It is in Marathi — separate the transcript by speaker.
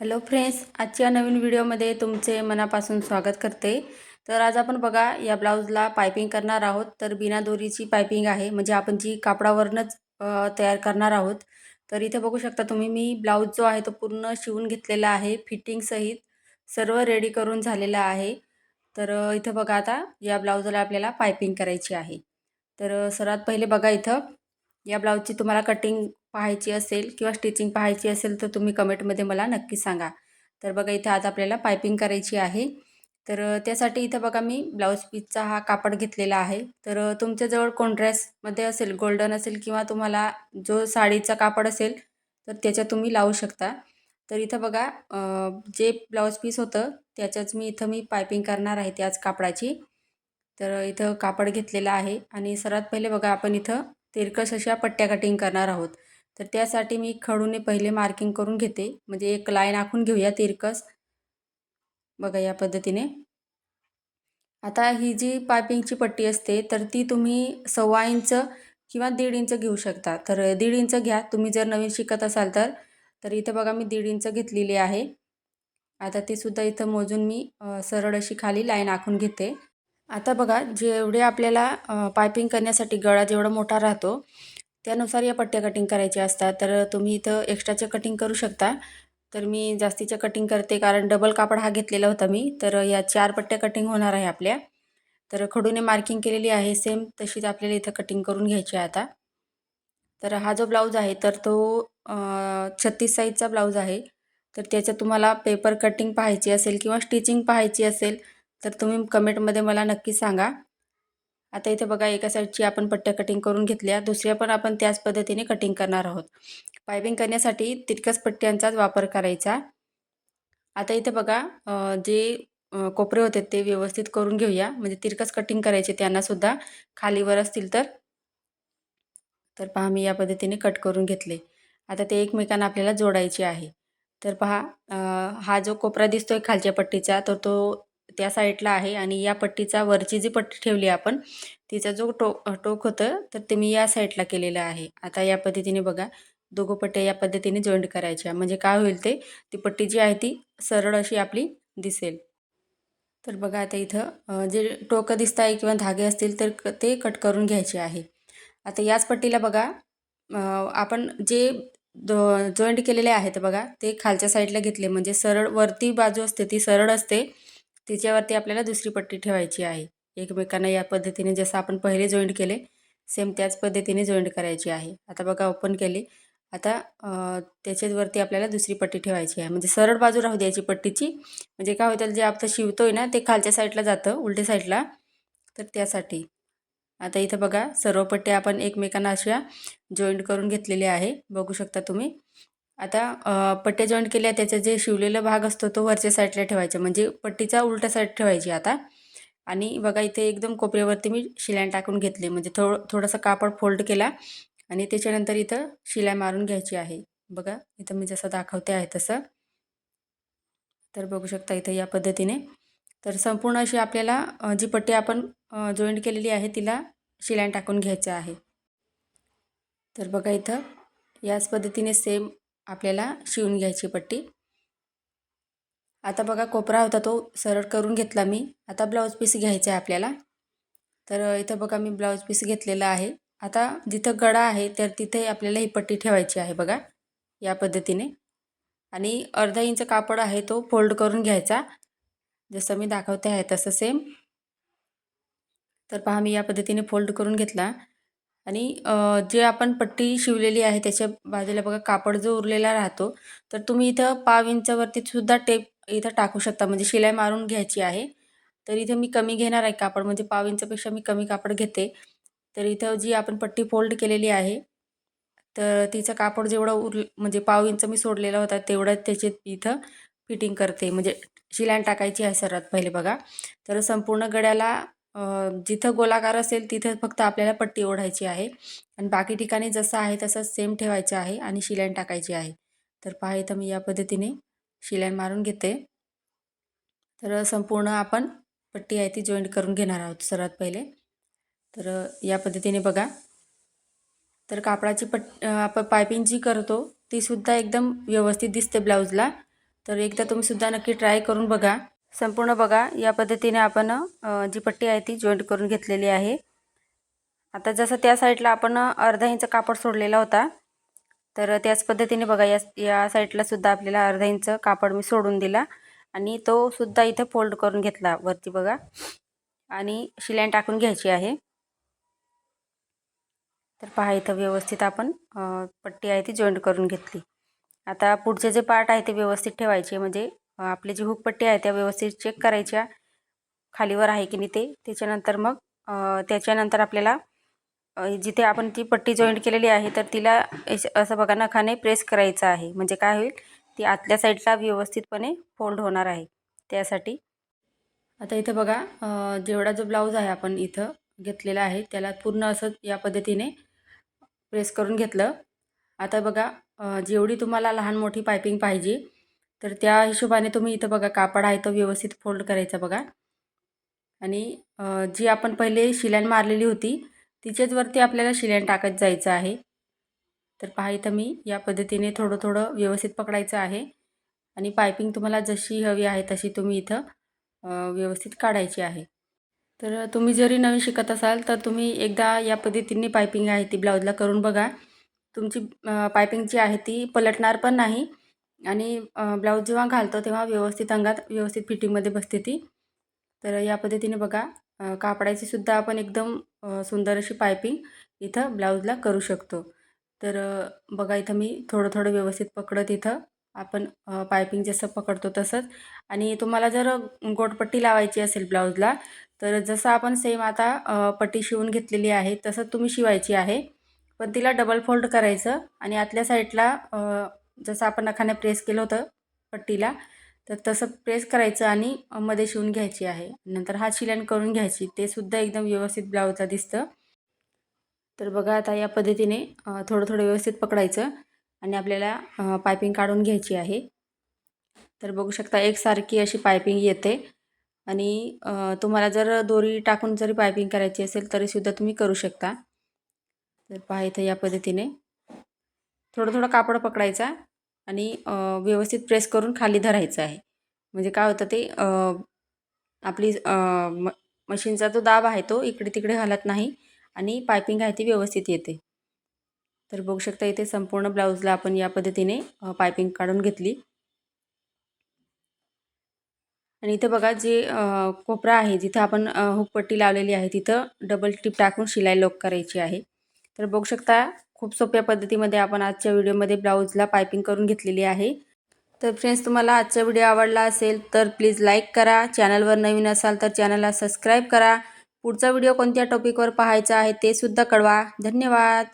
Speaker 1: हॅलो फ्रेंड्स आजच्या नवीन व्हिडिओमध्ये तुमचे मनापासून स्वागत करते. तर आज आपण बघा या ब्लाऊजला पायपिंग करणार आहोत. तर बिना दोरीची पायपिंग आहे. म्हणजे आपण जी कापडावरनंच तयार करणार आहोत. तर इथे बघू शकता तुम्ही मी ब्लाऊज जो आहे तो पूर्ण शिवून घेतलेला आहे. फिटिंगसहित सर्व रेडी करून झालेला आहे. तर इथं बघा आता या ब्लाऊजला आपल्याला पायपिंग करायची आहे. तर सर्वात पहिले बघा इथं या ब्लाऊजची तुम्हाला कटिंग पाहायची असेल किंवा स्टिचिंग पाहायची असेल तर तुम्ही कमेंटमध्ये मला नक्की सांगा. तर बघा इथं आज आपल्याला पायपिंग करायची आहे. तर त्यासाठी इथं बघा मी ब्लाऊज पीसचा हा कापड घेतलेला आहे. तर तुमच्याजवळ कॉन्ट्रॅसमध्ये असेल गोल्डन असेल किंवा तुम्हाला जो साडीचा कापड असेल तर त्याच्यात तुम्ही लावू शकता. तर इथं बघा जे ब्लाऊज पीस होतं त्याच्याच मी इथं मी पायपिंग करणार आहे त्याच कापडाची. तर इथं कापड घेतलेलं आहे. आणि सर्वात पहिले बघा आपण इथं तिरकस अशा पट्ट्या कटिंग करणार आहोत. तर त्यासाठी मी खडूने पहिले मार्किंग करून घेते. म्हणजे एक लाईन आखून घेऊया तिरकस. बघा या पद्धतीने. आता ही जी पायपिंगची पट्टी असते तर ती तुम्ही सव्वा इंच किंवा दीड इंच घेऊ शकता. तर दीड इंच घ्या. तुम्ही जर नवीन शिकत असाल तर तर इथं बघा मी दीड इंच घेतलेली आहे. आता ती सुद्धा इथं मोजून मी सरळ अशी खाली लाईन आखून घेते. आता बघा जेवढे आपल्याला पायपिंग करण्यासाठी गळा जेवढा मोठा राहतो त्यानुसार या पट्ट्या कटिंग करायच्या असतात. तर तुम्ही इथं एक्स्ट्राच्या कटिंग करू शकता. तर मी जास्तीच्या कटिंग करते कारण डबल कापड हा घेतलेला होता मी. तर या चार पट्ट्या कटिंग होणार आहे आपल्या. तर खडूने मार्किंग केलेली आहे. सेम तशीच आपल्याला इथं कटिंग करून घ्यायची आहे आता. तर हा जो ब्लाऊज आहे तर तो छत्तीस साईजचा ब्लाऊज आहे. तर त्याचं तुम्हाला पेपर कटिंग पाहायची असेल किंवा स्टिचिंग पाहायची असेल तर तुम्ही कमेंटमध्ये मला नक्की सांगा. आता इथे बघा एका साईडची आपण पट्ट्या कटिंग करून घेतल्या. दुसऱ्या पण आपण त्याच पद्धतीने कटिंग करणार आहोत. पायपिंग करण्यासाठी तितक्याच पट्ट्यांचाच वापर करायचा. आता इथे बघा जे कोपरे होते ते व्यवस्थित करून घेऊया. म्हणजे तिरकस कटिंग करायचे त्यांनासुद्धा खालीवर असतील तर. तर पहा मी या पद्धतीने कट करून घेतले. आता ते एकमेकांना आपल्याला जोडायचे आहे. तर पहा हा जो कोपरा दिसतोय खालच्या पट्टीचा तर तो त्या साईडला आहे आणि या पट्टीचा वरची जी पट्टी ठेवली आपण तिचा जो टोक टोक होतं तर ते मी या साईडला केलेलं आहे. आता या पद्धतीने बघा दोघं पट्ट्या या पद्धतीने जॉईंट करायच्या. म्हणजे काय होईल ते ती पट्टी जी आहे ती सरळ अशी आपली दिसेल. तर बघा आता इथं जे टोकं दिसत आहे किंवा धागे असतील तर क- ते कट करून घ्यायचे आहे. आता याच पट्टीला बघा आपण जे दो जॉईंट केलेले आहेत बघा ते खालच्या साईडला घेतले. म्हणजे सरळ वरती बाजू असते ती सरळ असते. तिच्यावरती आपल्याला दुसरी पट्टी ठेवायची आहे. एकमेकांना या पद्धतीने जसं आपण पहिले जॉईंट केले सेम त्याच पद्धतीने जॉईंट करायची आहे. आता बघा ओपन केली. आता त्याच्यावरती आपल्याला दुसरी पट्टी ठेवायची आहे. म्हणजे सरळ बाजू राहू द्यायची पट्टीची. म्हणजे काय होतं जे आपण शिवतोय ना ते खालच्या साईडला जातं उलट्या साईडला तर त्यासाठी. आता इथं बघा सर्व पट्ट्या आपण एकमेकांना अशा जॉईंट करून घेतलेल्या आहे. बघू शकता तुम्ही. आता पट्ट्या जॉईंट केल्या त्याचा जे शिवलेला भाग असतो तो वरच्या साईडला ठेवायचा. म्हणजे पट्टीचा उलटा साईड ठेवायची आता. आणि बघा इथे एकदम कोपऱ्यावरती मी शिलाई टाकून घेतली. म्हणजे थोडं थोडासा कापड फोल्ड केला आणि त्याच्यानंतर इथं शिलाई मारून घ्यायची आहे. बघा इथं मी जसं दाखवते आहे तसं. तर बघू शकता इथं या पद्धतीने. तर संपूर्ण अशी आपल्याला जी पट्टी आपण जॉईंट केलेली आहे तिला शिलाई टाकून घ्यायचं आहे. तर बघा इथं याच पद्धतीने सेम आपल्याला शिवून घ्यायची पट्टी. आता बघा कोपरा होता तो सरळ करून घेतला मी. आता ब्लाऊज पीस घ्यायचा आहे आपल्याला. तर इथं बघा मी ब्लाऊज पीस घेतलेला आहे. आता जिथं गळा आहे तर तिथे आपल्याला ही पट्टी ठेवायची आहे बघा या पद्धतीने. आणि अर्धा इंच कापड आहे तो फोल्ड करून घ्यायचा. जसं मी दाखवते आहे तसं सेम तर पहा मी या पद्धतीने फोल्ड करून घेतला. आणि जे आपण पट्टी शिवलेली आहे त्याच्या बाजूला बघा कापड जो उरलेला राहतो तर तुम्ही इथं पाव इंचावरती सुद्धा टेप इथं टाकू शकता. म्हणजे शिलाई मारून घ्यायची आहे. तर इथे मी कमी घेणार आहे कापड. म्हणजे पाव इंचापेक्षा मी कमी कापड घेते. तर इथं जी आपण पट्टी फोल्ड केलेली आहे तर तिचं कापड जेवढं उर म्हणजे पाव इंच मी सोडलेला होता तेवढं त्याचे इथं फिटिंग करते. म्हणजे शिलाईन टाकायची आहे सर्वात पहिले बघा. तर संपूर्ण गड्याला जिथं गोलाकार असेल तिथं फक्त आपल्याला पट्टी ओढायची आहे. आणि बाकी ठिकाणी जसं आहे तसं सेम ठेवायचं आहे आणि शिलाईन टाकायची आहे. तर पहा इथं मी या पद्धतीने शिलाईन मारून घेते. तर संपूर्ण आपण पट्टी आहे ती जॉईंट करून घेणार आहोत सर्वात पहिले. तर या पद्धतीने बघा. तर कापडाची पट आपण पायपिंग जी करतो तीसुद्धा एकदम व्यवस्थित दिसते ब्लाऊजला. तर एकदा तुम्हीसुद्धा नक्की ट्राय करून बघा. संपूर्ण बघा या पद्धतीने आपण जी पट्टी आहे ती जॉईंट करून घेतलेली आहे. आता जसं त्या साईडला आपण अर्धा इंच कापड सोडलेला होता तर त्याच पद्धतीने बघा या या साईडलासुद्धा आपल्याला अर्धा इंच कापड मी सोडून दिला आणि तो सुद्धा इथं फोल्ड करून घेतला वरती बघा. आणि शिलाईन टाकून घ्यायची आहे. तर पहा इथं व्यवस्थित आपण पट्टी आहे ती जॉईंट करून घेतली. आता पुढचे जे पार्ट आहे ते व्यवस्थित ठेवायचे म्हणजे आपली जी हुकपट्टी आहे त्या व्यवस्थित चेक करायच्या. खालीवर आहे की नाही ते. त्याच्यानंतर मग त्याच्यानंतर आपल्याला जिथे आपण ती पट्टी जॉईंट केलेली आहे तर तिला एस- असं बघा नखाने प्रेस करायचं आहे. म्हणजे काय होईल? ती आतल्या साईडला व्यवस्थितपणे फोल्ड होणार आहे. त्यासाठी. आता इथं बघा जेवढा जो ब्लाऊज आहे आपण इथं घेतलेला आहे त्याला पूर्ण असं या पद्धतीने प्रेस करून घेतलं. आता बघा जेवढी तुम्हाला लहान मोठी पायपिंग पाहिजे तर त्या हिशोबाने तुम्ही इथं बघा कापड आहे तो व्यवस्थित फोल्ड करायचा बघा. आणि जी आपण पहिले शिलाईन मारलेली होती तिच्याच वरती आपल्याला शिलाईन टाकत जायचं आहे. तर पहा इथं मी या पद्धतीने थोडं थोडं व्यवस्थित पकडायचं आहे. आणि पायपिंग तुम्हाला जशी हवी आहे तशी तुम्ही इथं व्यवस्थित काढायची आहे. तर तुम्ही जरी नवीन शिकत असाल तर तुम्ही एकदा या पद्धतीने पायपिंग आहे ती ब्लाऊजला करून बघा. तुमची पायपिंग जी आहे ती पलटणार पण नाही आणि ब्लाऊज जेव्हा घालतो तेव्हा व्यवस्थित अंगात व्यवस्थित फिटिंगमध्ये बसते ती. तर या पद्धतीने बघा अ, कापडाची सुद्धा आपण एकदम सुंदर अशी पायपिंग इथं ब्लाऊजला करू शकतो. तर बघा इथं मी थोडं थोडं व्यवस्थित पकडत इथं आपण पायपिंग जसं पकडतो तसंच. आणि तुम्हाला जर गोटपट्टी लावायची असेल ब्लाऊजला तर जसं आपण सेम आता पट्टी शिवून घेतलेली आहे तसं तुम्ही शिवायची आहे. पण तिला डबल फोल्ड करायचं आणि आतल्या साईडला जसं आपण नखाने प्रेस केलं होतं पट्टीला तर तसं प्रेस करायचं आणि मध्ये शिवून घ्यायची आहे. नंतर हात शिलाईन करून घ्यायची. ते सुद्धा एकदम व्यवस्थित ब्लाऊजला दिसतं. तर बघा आता या पद्धतीने थोडं थोडं व्यवस्थित पकडायचं आणि आपल्याला पायपिंग काढून घ्यायची आहे. तर बघू शकता एकसारखी अशी पायपिंग येते आणि तुम्हाला जर दोरी टाकून जरी पायपिंग करायची असेल तरीसुद्धा तुम्ही करू शकता. तर पहा इथं या पद्धतीने. थोडं थोडं कापड पकडायचा आणि व्यवस्थित प्रेस करून खाली धरायचं आहे. म्हणजे काय होतं ते आपली म मशीनचा जो दाब आहे तो इकडे तिकडे हलत नाही आणि पायपिंग आहे ती व्यवस्थित येते. तर बघू शकता इथे संपूर्ण ब्लाऊजला आपण या पद्धतीने पायपिंग काढून घेतली. आणि इथं बघा जे कोपरा आहे जिथं आपण हुकपट्टी लावलेली आहे तिथं डबल टिप टाकून शिलाई लोक करायची आहे. तर बघू शकता खूप सोप्या पद्धतीमध्ये आपण आजच्या व्हिडिओमध्ये ब्लाऊजला पायपिंग करून घेतलेली आहे. तर फ्रेंड्स तुम्हाला आजचा व्हिडिओ आवडला असेल तर प्लीज लाईक करा. चॅनलवर नवीन असाल तर चॅनलला सबस्क्राईब करा. पुढचा व्हिडिओ कोणत्या टॉपिकवर पाहायचा आहे ते सुद्धा कळवा. धन्यवाद.